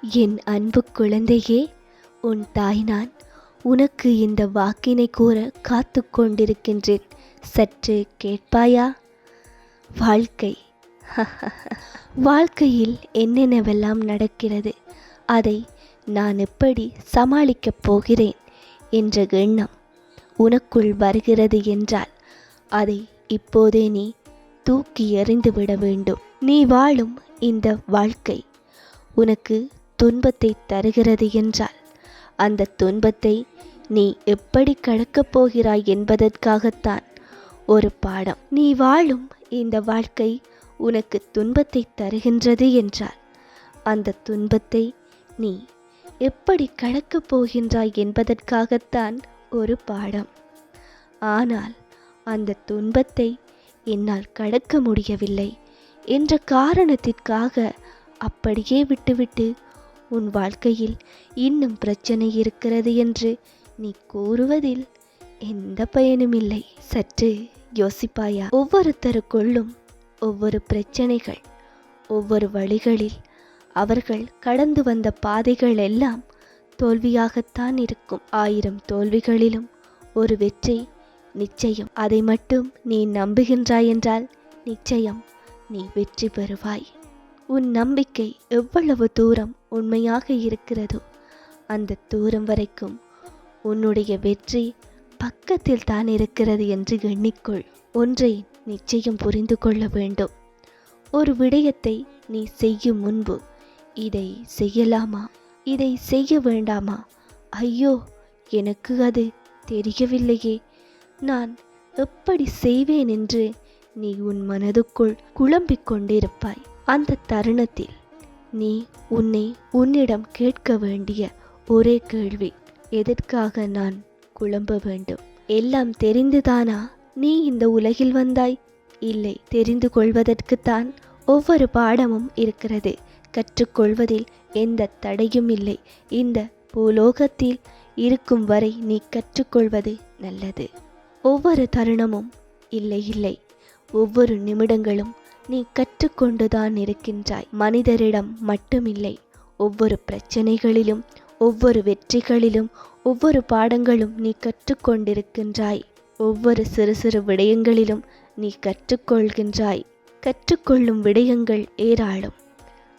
என் அன்பு குழந்தையே உன் தாய் நான் உனக்கு இந்த வாக்கினை கூற காத்து கொண்டிருக்கின்றேன். சற்று கேட்பாயா? வாழ்க்கை. வாழ்க்கையில் என்னென்னவெல்லாம் நடக்கிறது அதை நான் எப்படி சமாளிக்கப் போகிறேன் என்ற எண்ணம் உனக்குள் வருகிறது என்றால் அதை இப்போதே நீ தூக்கி எறிந்துவிட வேண்டும். நீ வாழும் இந்த வாழ்க்கை உனக்கு துன்பத்தை தருகிறது என்றால் அந்த துன்பத்தை நீ எப்படி கடக்கப் போகிறாய் என்பதற்காகத்தான். ஒரு பாடம். நீ வாழும் இந்த வாழ்க்கை உனக்கு துன்பத்தை தருகின்றது என்றால் அந்த துன்பத்தை நீ எப்படி கடக்கப் போகின்றாய் என்பதற்காகத்தான் ஒரு பாடம். ஆனால் அந்த துன்பத்தை என்னால் கடக்க முடியவில்லை என்ற காரணத்திற்காக அப்படியே விட்டுவிட்டு உன் வாழ்க்கையில் இன்னும் பிரச்சனை இருக்கிறது என்று நீ கூறுவதில் எந்த பயனுமில்லை சற்று யோசிப்பாயா? ஒவ்வொருத்தருக்குள்ளும் ஒவ்வொரு பிரச்சனைகள் ஒவ்வொரு வழிகளில் அவர்கள் கடந்து வந்த பாதைகள் எல்லாம் தோல்வியாகத்தான் இருக்கும். ஆயிரம் தோல்விகளிலும் ஒரு வெற்றி நிச்சயம். அதை மட்டும் நீ நம்புகின்றாய் என்றால் நிச்சயம் நீ வெற்றி பெறுவாய். உன் நம்பிக்கை எவ்வளவு தூரம் உண்மையாக இருக்கிறதோ அந்த தூரம் வரைக்கும் உன்னுடைய வெற்றி பக்கத்தில் தான் இருக்கிறது என்று எண்ணிக்கொள். ஒன்றை நிச்சயம் புரிந்து கொள்ள வேண்டும். ஒரு விடயத்தை நீ செய்யும் முன்பு இதை செய்யலாமா? இதை செய்ய வேண்டாமா? ஐயோ எனக்கு அது தெரியவில்லையே. நான் எப்படி செய்வேன் என்று நீ உன் மனதுக்குள் குழம்பிக் கொண்டிருப்பாய். அந்த தருணத்தில் நீ உன்னை உன்னிடம் கேட்க வேண்டிய ஒரே கேள்வி. எதற்காக நான் குழம்ப வேண்டும்? எல்லாம் தெரிந்துதானா? நீ இந்த உலகில் வந்தாய்? இல்லை தெரிந்து கொள்வதற்குத்தான் ஒவ்வொரு பாடமும் இருக்கிறது. கற்றுக்கொள்வதில் எந்த தடையும் இல்லை. இந்த பூலோகத்தில் இருக்கும் வரை நீ கற்றுக்கொள்வது நல்லது. ஒவ்வொரு தருணமும் இல்லை இல்லை. ஒவ்வொரு நிமிடங்களும் நீ கற்றுக்கொண்டுதான் இருக்கின்றாய். மனிதரிடம் மட்டுமில்லை. ஒவ்வொரு பிரச்சனைகளிலும் ஒவ்வொரு வெற்றிகளிலும் ஒவ்வொரு பாடங்களும் நீ கற்றுக்கொண்டிருக்கின்றாய். ஒவ்வொரு சிறு சிறு விடயங்களிலும் நீ கற்றுக்கொள்கின்றாய். கற்றுக்கொள்ளும் விடயங்கள் ஏராளம்.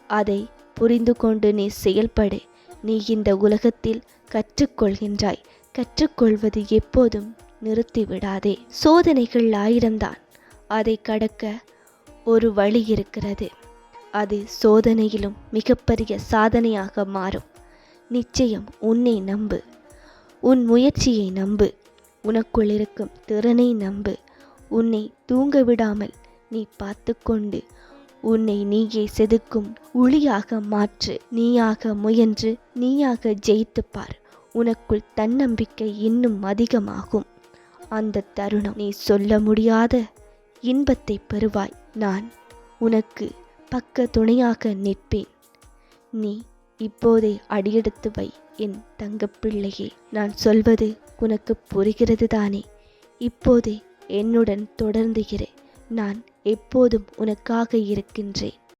அதை புரிந்து கொண்டு நீ செயல்படு. நீ இந்த உலகத்தில் கற்றுக்கொள்கின்றாய். கற்றுக்கொள்வது எப்போதும் நிறுத்திவிடாதே. சோதனைகள் ஆயிரம்தான். அதை கடக்க ஒரு வழி இருக்கிறது. அது சோதனையிலும் மிகப்பெரிய சாதனையாக மாறும். நிச்சயம் உன்னை நம்பு. உன் முயற்சியை நம்பு. உனக்குள் இருக்கும் திறனை நம்பு. உன்னை தூங்க விடாமல் நீ பார்த்து கொண்டு உன்னை நீயே செதுக்கும் ஒளியாக மாற்று. நீயாக முயன்று நீயாக ஜெயித்து பார். உனக்குள் தன்னம்பிக்கை இன்னும் அதிகமாகும். அந்த தருணம் நீ சொல்ல முடியாத இன்பத்தை பெறுவாய். நான் உனக்கு பக்க துணையாக நிற்பேன். நீ இப்போதே அடியெடுத்து வை என் தங்கப்பிள்ளையே நான் சொல்வது உனக்கு புரிகிறது தானே இப்போதே என்னுடன் தொடர்ந்துகிறேன் நான் எப்போதும் உனக்காக இருக்கின்றேன்.